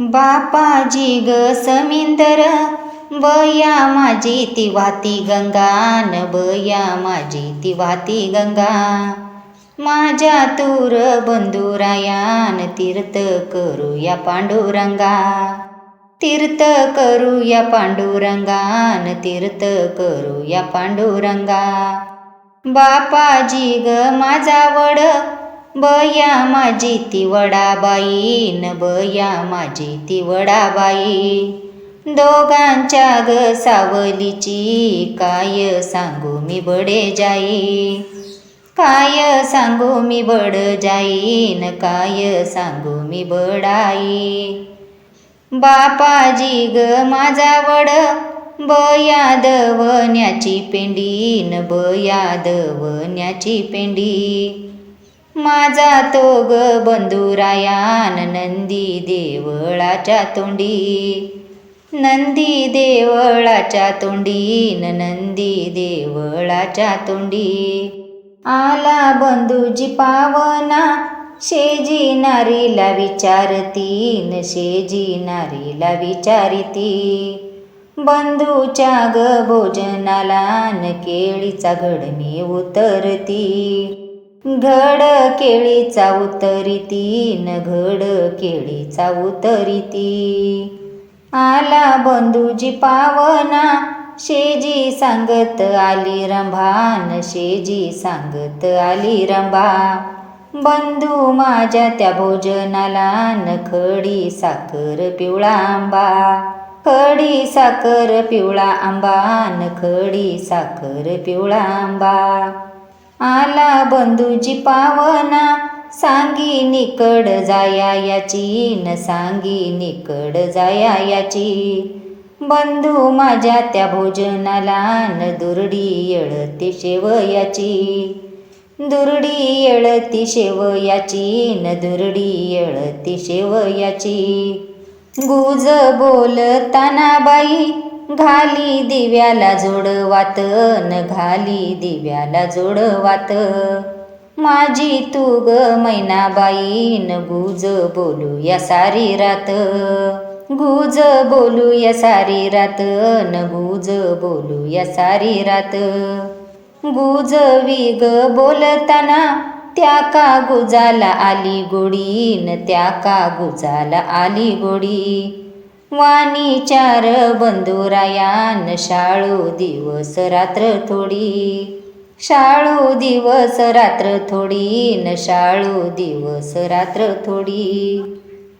बापाजी ग समिंदर बया माझी ती वाती गंगा न बया माझी ती वाती गंगा. माझ्या तूर बंधुरायान तीर्थ करूया पांडुरंगा. तीर्थ करूया पांडुरंगान तीर्थ करूया पांडुरंगा. बापाजी ग माझा वड बया माझी ती वडाबाई न बया माझी ती वडाबाई दोघांच्या ग सावलीची काय सांगू मी बडे जाई? काय सांगू मी बड जाईन काय सांगू मी बडाई? बापाजी ग माझा वड बया दवण्याची पेंडी न बया दवण्याची पेंडी. माझा तो ग बंधुरायान नंदी देवळाच्या तोंडी. नंदी देवळाच्या तोंडी न नंदी देवळाच्या तोंडी. आला बंधूजी पावना शेजी नारीला विचारती न शेजी नारीला विचारिती. बंधूच्या ग भोजनाला न केळीचा घड उतरती. घड केळीचा उतरिती न घड केळीचा उतरिती आला बंधूजी पावना शेजी सांगत आली रंभान शेजी सांगत आली रंभा. बंधू माझ्या त्या भोजनाला न खडी साखर पिवळा आंबा. खडी साखर पिवळा आंबा न खडी साखर पिवळा आंबा. आला बंधूजी पावना. सांगी निकड जाया याची न सांगी निकड जाया याची. बंधू माझ्या त्या भोजनाला न दुरडी येळती शेवयाची दुरडी येळती शेवयाची न दुरडी येळती शेवयाची गुज बोलताना बाई घाली दिव्याला जोडवात न घाली दिव्याला जोडवात माझी तू ग मैनाबाई न गुज बोलू या सारी रात. गुज बोलू या सारी रात न गुज बोलू या सारी रात. गुज विग बोलताना त्या का गुजाला आली गोडी न त्या का गुजाला आली गोडी. वाणी चार बंधुरायान शाळू दिवस रात्र थोडी. शाळू दिवस रात्र थोडी न शाळू दिवस रात्र थोडी.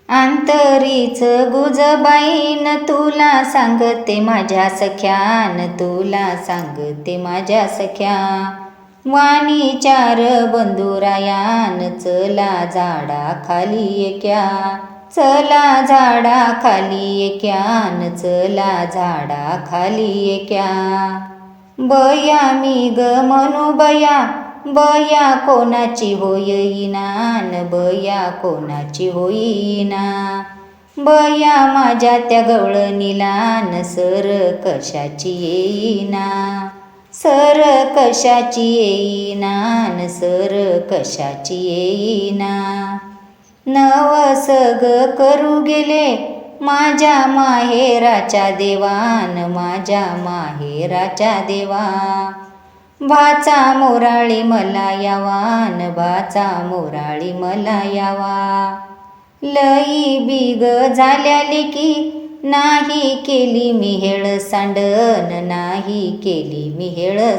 आंतरीच गुजबाईन तुला सांगते माझ्या सख्यान तुला सांगते माझ्या सख्या. वाणी चार बंधुरायान चला झाडा खाली एक्या चला झाडा खाली एक्यान चला झाडा खाली एक्या बया मी ग म्हणू बया बया कोणाची होईना न बया कोणाची होईना बया माझ्या त्या गवळणीला न सर कशाची येईना सर कशाची येईना न सर कशाची येईना नवस ग करू गेले. माझ्या माहेराच्या देवान माझ्या माहेराच्या देवा. भाचा मोराळी मला यावान भाचा मोराळी मला यावा. लई बिग झाल्याले की नाही केली मी हेळ सांडन नाही केली मी हेळ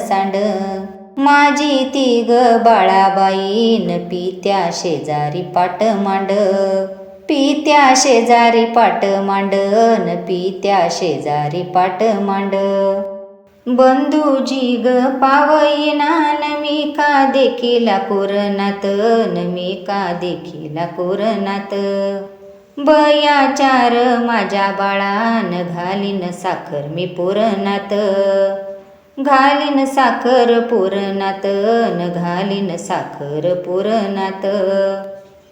माझी ती ग बाळाबाईन पित्या शेजारी पाट मांड. पित्या शेजारी पाट मांडन पित्या शेजारी पाट मांड. बंधूजी ग पावईनान मी का देखीला कोरनात न मी का देखीला कोरनात. बया चार माझ्या बाळान घालीन साखर मी पुरणात घालीन साखर पुरणात न घालीन साखर पुरणात.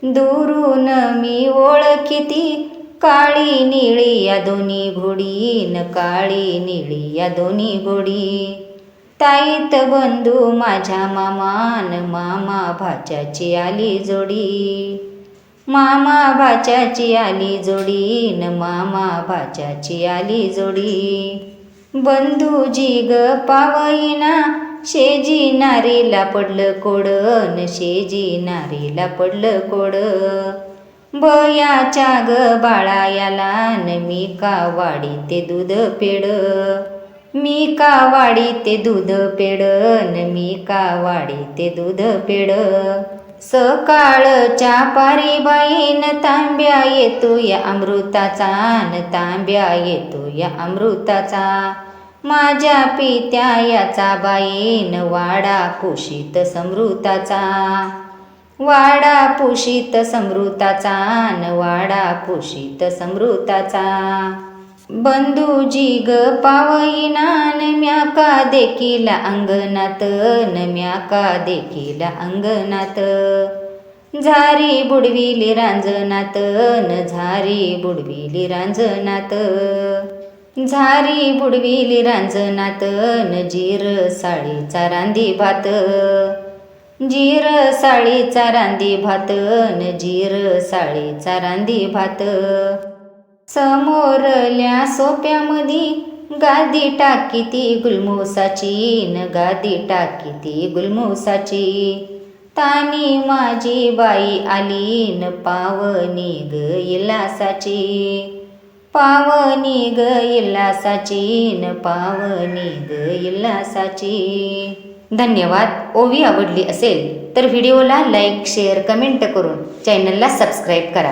दुरून मी ओळखिती काळी निळी या दोन्ही घोडी न काळी निळी या दोन्ही घोडी. ताईत बंधू माझ्या मामान मामा भाच्याची आली जोडी. मामा भाच्याची आली जोडी न मामा भाच्याची आली जोडी. बंधूजी ग पावईना शेजी नारीला पडलं कोड न शेजी नारीला पडलं कोड. बयाच्या ग बाळा याला न मी का वाडी ते दूध पेड? मी का वाडी ते दूध पेड? न मी का वाडी ते दूध पेड? सकाळच्या पारी बाईन तांब्या येतो या अमृताचा न तांब्या येतो या अमृताचा. माझ्या पित्या याचा बाईन वाडा पोषित समृताचा. वाडा पोषित समृताचा न वाडा पोषित समृताचा. बंधूजी ग पावईना नम्या का देखील अंगणात नम्या का देखील अंगणात. झारी बुडविली रांजणात न झारी बुडविली रांजणात झारी बुडविली रांजणात न जीर साळीचा रांदी भात. जीर साळीचा रांदी भात न जीर साळीचा रांदी भात. समोरल्या सोप्यामधी गादी टाकी ती गुलमोसाची न गादी टाकी ती गुलमोसाची. तानी माझी बाई आली न पावनी ग इलासाची पावनी ग इलासाची न पावनी ग इलासाची धन्यवाद. ओवी आवडली असेल तर व्हिडिओला लाईक शेअर कमेंट करून चॅनलला सबस्क्राईब करा.